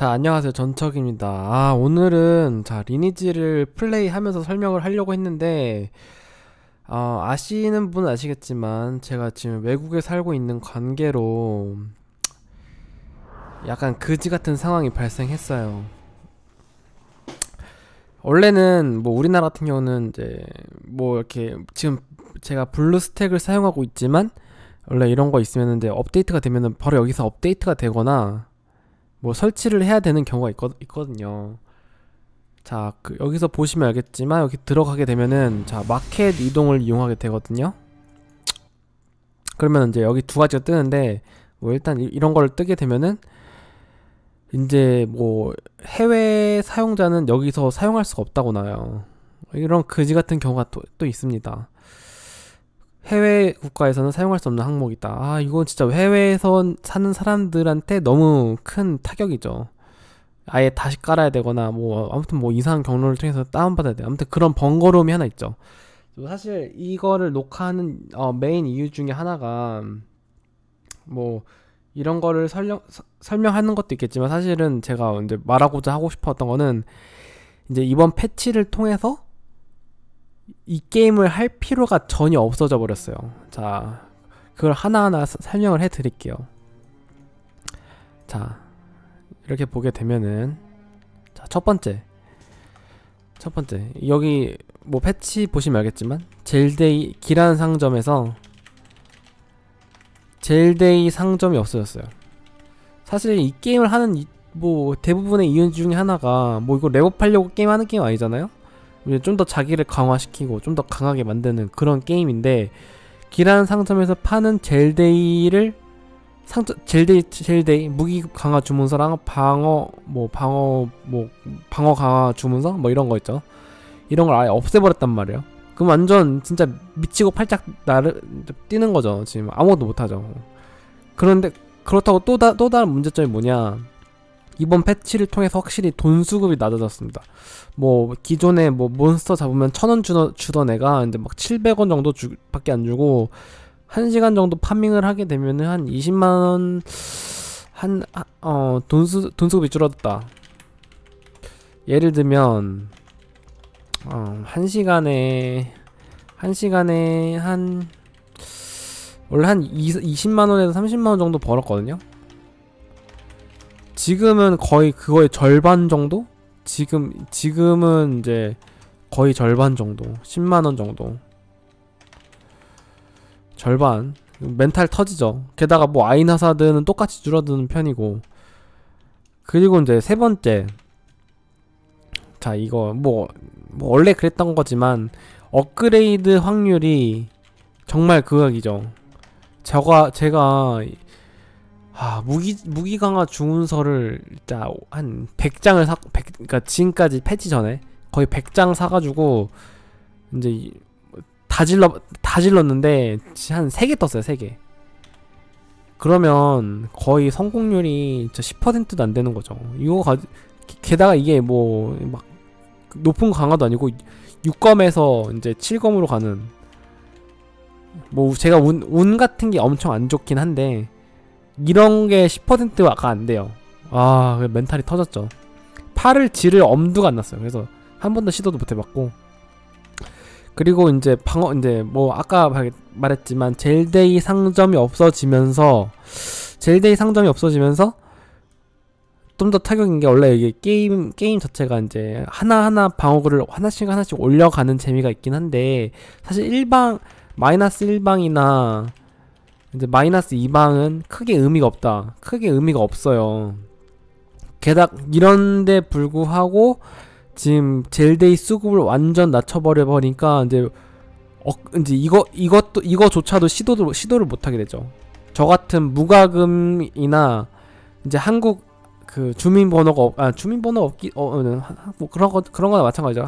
자, 안녕하세요. 전척입니다. 아, 오늘은, 자, 리니지를 플레이하면서 설명을 하려고 했는데, 어, 아시는 분은 아시겠지만, 제가 지금 외국에 살고 있는 관계로, 약간 그지 같은 상황이 발생했어요. 원래는, 뭐, 우리나라 같은 경우는, 이제, 뭐, 이렇게, 지금 제가 블루스택을 사용하고 있지만, 원래 이런 거 있으면 이제 업데이트가 되면은 바로 여기서 업데이트가 되거나, 뭐 설치를 해야 되는 경우가 있거, 있거든요. 자, 그 여기서 보시면 알겠지만 여기 들어가게 되면은 자, 마켓 이동을 이용하게 되거든요. 그러면 이제 여기 두 가지가 뜨는데 뭐 일단 이, 런걸 뜨게 되면은 이제 뭐 해외 사용자는 여기서 사용할 수가 없다고 나와요. 이런 그지 같은 경우가 또, 또 있습니다. 해외 국가에서는 사용할 수 없는 항목이다. 아, 이건 진짜 해외에서 사는 사람들한테 너무 큰 타격이죠. 아예 다시 깔아야 되거나 뭐 아무튼 뭐 이상한 경로를 통해서 다운받아야 돼. 아무튼 그런 번거로움이 하나 있죠. 사실 이거를 녹화하는 어, 메인 이유 중에 하나가 뭐 이런 거를 설명 설명하는 것도 있겠지만 사실은 제가 이제 말하고자 하고 싶었던 거는 이제 이번 패치를 통해서 이 게임을 할 필요가 전혀 없어져 버렸어요. 자, 그걸 하나하나 설명을 해 드릴게요. 자, 이렇게 보게 되면은 자, 첫 번째. 첫 번째. 여기 뭐 패치 보시면 알겠지만 젤데이 기란 상점에서 젤데이 상점이 없어졌어요. 사실 이 게임을 하는 이, 뭐 대부분의 이유 중에 하나가 뭐 이거 레벨업하려고 게임 하는 게임 아니잖아요. 좀 더 자기를 강화시키고 좀 더 강하게 만드는 그런 게임인데 기란 상점에서 파는 젤데이를 상점 젤데이 젤데이 무기 강화 주문서랑 방어 뭐 방어 뭐 방어 강화 주문서 뭐 이런 거 있죠. 이런 걸 아예 없애버렸단 말이에요. 그럼 완전 진짜 미치고 팔짝 나를 뛰는 거죠. 지금 아무것도 못하죠. 그런데 그렇다고 또, 다, 또 다른 문제점이 뭐냐 이번 패치를 통해서 확실히 돈 수급이 낮아졌습니다. 뭐 기존에 뭐 몬스터 잡으면 천 원 주던, 애가 이제 막 700원 정도 주, 밖에 안 주고 1시간 정도 파밍을 하게 되면은 한 20만 원 한 어 돈 수 돈 수급이 줄어들다. 예를 들면 어 1시간에 1시간에 한 원래 한 20, 20만 원에서 30만 원 정도 벌었거든요. 지금은 거의 그거의 절반 정도? 지금 지금은 이제 거의 절반 정도. 10만원 정도. 절반. 멘탈 터지죠. 게다가 뭐 아이나사드는 똑같이 줄어드는 편이고. 그리고 이제 세 번째. 자 이거 뭐, 뭐 원래 그랬던 거지만 업그레이드 확률이 정말 극악이죠. 제가 제가 아 무기 무기 강화 주문서를 일단 한 100장을 사 100, 그러니까 지금까지 패치 전에 거의 100장 사가지고 이제 다 질러 다 질렀는데 한 3개 떴어요 3개. 그러면 거의 성공률이 10%도 안 되는 거죠. 이거 가 게다가 이게 뭐 막 높은 강화도 아니고 6검에서 이제 7검으로 가는 뭐 제가 운, 운 같은 게 엄청 안 좋긴 한데 이런 게 10%가 안 돼요. 아, 그 멘탈이 터졌죠. 팔을 지를 엄두가 안 났어요. 그래서 한 번도 시도도 못 해봤고. 그리고 이제 방어, 이제 뭐 아까 말했지만 젤데이 상점이 없어지면서 젤데이 상점이 없어지면서 좀 더 타격인 게 원래 이게 게임 게임 자체가 이제 하나하나 방어구를 하나씩 하나씩 올려가는 재미가 있긴 한데 사실 일방 마이너스 1방이나 이제 마이너스 2방은 크게 의미가 없다. 크게 의미가 없어요. 게다가 이런데 불구하고 지금 젤데이 수급을 완전 낮춰버려 버리니까 이제 어 이제 이거 이것도 이거조차도 시도도 시도를 못 하게 되죠. 저 같은 무과금이나 이제 한국 그 주민번호가 없, 아 주민번호 없기 어 뭐 그런 거 그런 거나 마찬가지죠.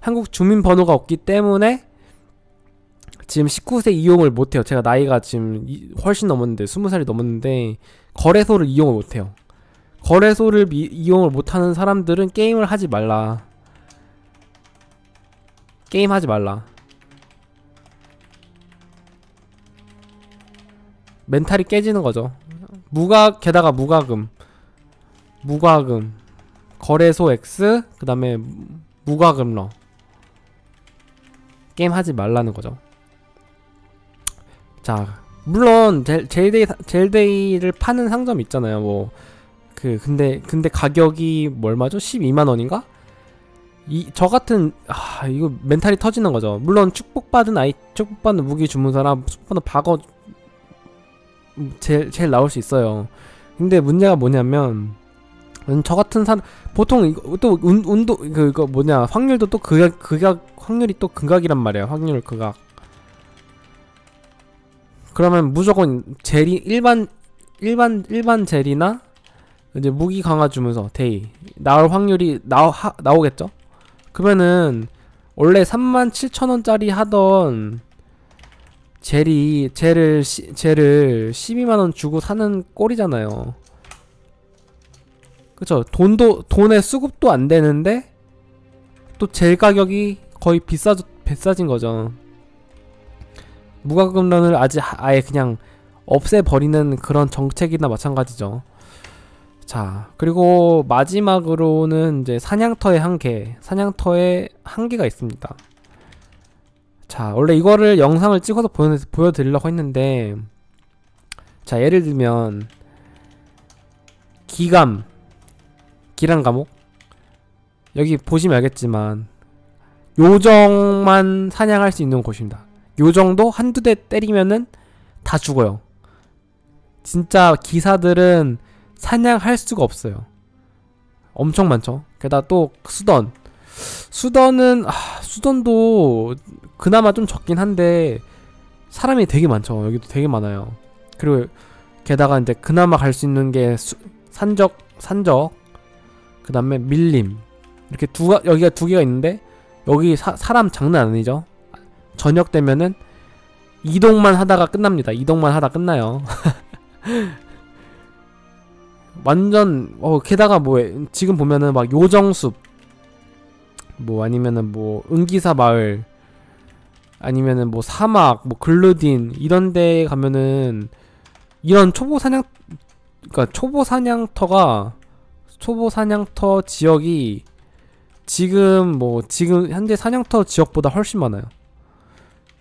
한국 주민번호가 없기 때문에 지금 19세 이용을 못해요. 제가 나이가 지금 훨씬 넘었는데 20살이 넘었는데 거래소를 이용을 못해요. 거래소를 미, 이용을 못하는 사람들은 게임을 하지 말라. 게임 하지 말라. 멘탈이 깨지는 거죠. 무가 게다가 무가금. 무과금 거래소 X 그 다음에 무과금러 게임 하지 말라는 거죠. 자 물론 젤, 젤데이 젤데이를 파는 상점 있잖아요. 뭐 그 근데 근데 가격이 뭐 얼마죠? 12만 원인가? 이 저 같은 아 이거 멘탈이 터지는 거죠. 물론 축복받은 아이 축복받는 무기 주문서나 축복받은 박어 제일 제일 나올 수 있어요. 근데 문제가 뭐냐면 음, 저 같은 사 보통 이거 또 운, 운도 그 이거 뭐냐 확률도 또 극약 극약 확률이 또 극악이란 말이에요. 확률 극악. 그러면 무조건 젤이 일반 일반 일반 젤이나 이제 무기 강화 주문서 데이 나올 확률이 나오 하, 나오겠죠? 그러면은 원래 37,000원짜리 하던 젤이 젤을 시, 젤을 12만 원 주고 사는 꼴이잖아요. 그쵸? 돈도 돈의 수급도 안 되는데 또 젤 가격이 거의 비싸 비싸진 거죠. 무과금론을 아직 아예 그냥 없애버리는 그런 정책이나 마찬가지죠. 자, 그리고 마지막으로는 이제 사냥터의 한계, 사냥터의 한계가 있습니다. 자, 원래 이거를 영상을 찍어서 보여, 보여드리려고 했는데, 자, 예를 들면, 기감, 기란 과목, 여기 보시면 알겠지만, 요정만 사냥할 수 있는 곳입니다. 요 정도 한두 대 때리면은 다 죽어요. 진짜 기사들은 사냥할 수가 없어요. 엄청 많죠. 게다가 또 수던. 수던은 아, 수던도 그나마 좀 적긴 한데 사람이 되게 많죠. 여기도 되게 많아요. 그리고 게다가 이제 그나마 갈 수 있는 게 수, 산적, 산적, 그 다음에 밀림 이렇게 두 여기가 두 개가 있는데 여기 사, 사람 장난 아니죠. 저녁 되면은 이동만 하다가 끝납니다. 이동만 하다 끝나요. 완전 어 게다가 뭐 지금 보면은 막 요정숲 뭐 아니면은 뭐 은기사 마을 아니면은 뭐 사막 뭐 글루딘 이런 데 가면은 이런 초보 사냥 그러니까 초보 사냥터가 초보 사냥터 지역이 지금 뭐 지금 현재 사냥터 지역보다 훨씬 많아요.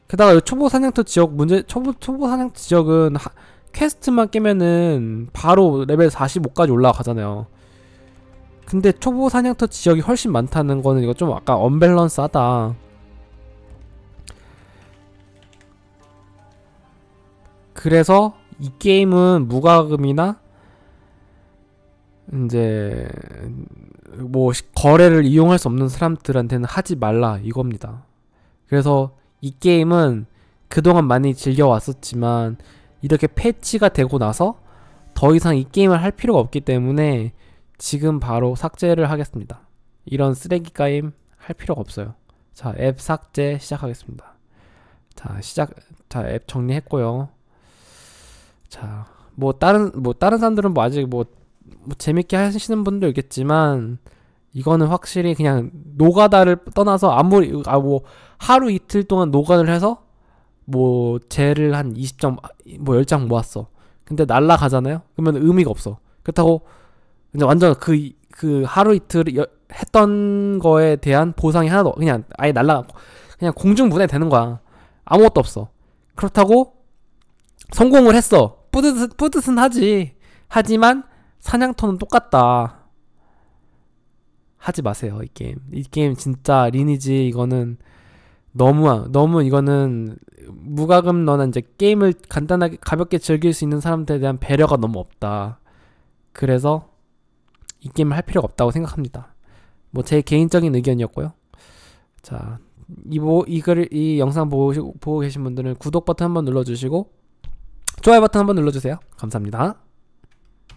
게다가 초보 사냥터 지역 문제 초보 초보 사냥터 지역은 하, 퀘스트만 깨면은 바로 레벨 45까지 올라가잖아요. 근데 초보 사냥터 지역이 훨씬 많다는 거는 이거 좀 아까 언밸런스하다. 그래서 이 게임은 무과금이나 이제 뭐 거래를 이용할 수 없는 사람들한테는 하지 말라 이겁니다. 그래서 이 게임은 그동안 많이 즐겨왔었지만 이렇게 패치가 되고 나서 더 이상 이 게임을 할 필요가 없기 때문에 지금 바로 삭제를 하겠습니다. 이런 쓰레기 게임 할 필요가 없어요. 자, 앱 삭제 시작하겠습니다. 자, 시작. 자, 앱 정리했고요. 자, 뭐 다른 뭐 다른 사람들은 뭐 아직 뭐, 뭐 재밌게 하시는 분도 있겠지만 이거는 확실히 그냥 노가다를 떠나서 아무리 아 뭐 하루 이틀 동안 노가다를 해서 뭐 젤을 한 20장 뭐 10장 모았어. 근데 날라가잖아요. 그러면 의미가 없어. 그렇다고 이제 완전 그그 하루 이틀 여, 했던 거에 대한 보상이 하나도 그냥 아예 날라가고 그냥 공중 분해 되는 거야. 아무것도 없어. 그렇다고 성공을 했어. 뿌듯 뿌듯은 하지. 하지만 사냥터는 똑같다. 하지 마세요 이 게임. 이 게임 진짜 리니지 이거는 너무 너무 이거는 무과금 너는 이제 게임을 간단하게 가볍게 즐길 수 있는 사람들에 대한 배려가 너무 없다. 그래서 이 게임을 할 필요가 없다고 생각합니다. 뭐 제 개인적인 의견이었고요. 자, 이보 이글 이 영상 보고 보고 계신 분들은 구독 버튼 한번 눌러주시고 좋아요 버튼 한번 눌러주세요. 감사합니다.